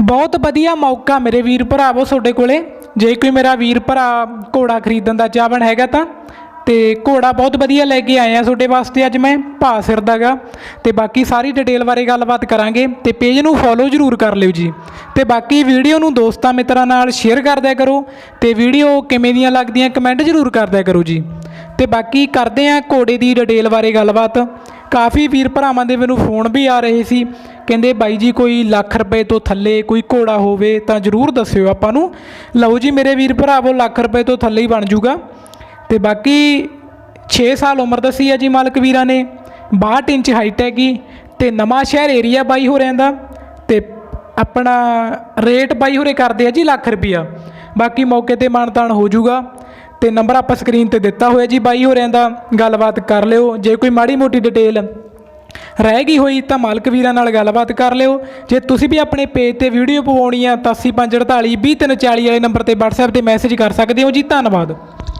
ਬਹੁਤ ਵਧੀਆ ਮੌਕਾ ਮੇਰੇ ਵੀਰ ਭਰਾਵੋ ਤੁਹਾਡੇ ਕੋਲੇ। ਜੇ ਕੋਈ ਮੇਰਾ ਵੀਰ ਭਰਾ ਘੋੜਾ ਖਰੀਦਣ ਦਾ ਚਾਹਵਣ ਹੈਗਾ ਤਾਂ। ਤੇ ਘੋੜਾ ਬਹੁਤ ਵਧੀਆ ਲੈ ਕੇ ਆਏ ਆ ਤੁਹਾਡੇ ਵਾਸਤੇ ਅੱਜ ਮੈਂ ਭਾ ਸਿਰ ਦਾਗਾ। ਤੇ ਬਾਕੀ ਸਾਰੀ ਡਿਟੇਲ ਬਾਰੇ ਗੱਲਬਾਤ ਕਰਾਂਗੇ ਤੇ ਪੇਜ ਨੂੰ ਫੋਲੋ ਜ਼ਰੂਰ ਕਰ ਲਿਓ ਜੀ। ਤੇ ਬਾਕੀ ਵੀਡੀਓ ਨੂੰ ਦੋਸਤਾਂ ਮਿੱਤਰਾਂ ਨਾਲ ਸ਼ੇਅਰ ਕਰ ਦਿਆ ਕਰੋ। ਤੇ ਵੀਡੀਓ ਕਿਵੇਂ ਦੀਆਂ ਲੱਗਦੀਆਂ ਕਮੈਂਟ ਜ਼ਰੂਰ ਕਰ ਦਿਆ ਕਰੋ ਜੀ। ਤੇ ਬਾਕੀ ਕਰਦੇ ਆ ਘੋੜੇ ਦੀ ਡਿਟੇਲ ਬਾਰੇ ਗੱਲਬਾਤ। ਕਾਫੀ ਵੀਰ ਭਰਾਵਾਂ ਦੇ ਮੈਨੂੰ ਫੋਨ ਵੀ ਆ ਰਹੇ ਸੀ। ਕਹਿੰਦੇ, ਬਾਈ ਜੀ, ਕੋਈ ਲੱਖ ਰੁਪਏ ਤੋਂ ਥੱਲੇ ਕੋਈ ਘੋੜਾ ਹੋਵੇ ਤਾਂ ਜ਼ਰੂਰ ਦੱਸਿਓ ਆਪਾਂ ਨੂੰ। ਲਓ ਜੀ, ਮੇਰੇ ਵੀਰ ਭਰਾਵੋ ਲੱਖ ਰੁਪਏ ਤੋਂ ਥੱਲੇ ਹੀ ਬਣ ਜੂਗਾ। ਤੇ ਬਾਕੀ 6 ਸਾਲ ਉਮਰ ਦੱਸੀ ਹੈ ਜੀ ਮਾਲਕ ਵੀਰਾਂ ਨੇ। 62 ਇੰਚ ਹਾਈਟ ਹੈਗੀ ਤੇ ਨਵਾਂ ਸ਼ਹਿਰ ਏਰੀਆ ਬਾਈ ਹੋ ਰਹਿੰਦਾ ਤੇ ਆਪਣਾ ਰੇਟ ਬਾਈ ਹੋਰੇ ਕਰਦੇ ਆ ਜੀ ਲੱਖ ਰੁਪਿਆ ਬਾਕੀ ਮੌਕੇ ਤੇ ਮਾਨਤਾਨ ਹੋ ਜਾਊਗਾ ਤੇ ਨੰਬਰ ਆਪਾਂ ਸਕਰੀਨ ਤੇ ਦਿੱਤਾ ਹੋਇਆ ਜੀ, ਬਾਈ ਹੋਰਿਆਂ ਦਾ ਗੱਲਬਾਤ ਕਰ ਲਿਓ। ਜੇ ਕੋਈ ਮਾੜੀ ਮੋਟੀ ਡਿਟੇਲ ਰਹਿ ਗਈ ਹੋਈ ਤਾਂ ਮਾਲਕ ਵੀਰਾਂ ਨਾਲ ਗੱਲਬਾਤ ਕਰ ਲਿਓ। ਜੇ ਤੁਸੀਂ ਵੀ ਆਪਣੇ ਪੇਜ ਤੇ ਵੀਡੀਓ ਪਵਾਉਣੀ ਆ ਤਾਂ 8548 20340 ਵਾਲੇ ਨੰਬਰ ਤੇ WhatsApp ਤੇ ਮੈਸੇਜ ਕਰ ਸਕਦੇ ਹੋ ਜੀ। ਧੰਨਵਾਦ।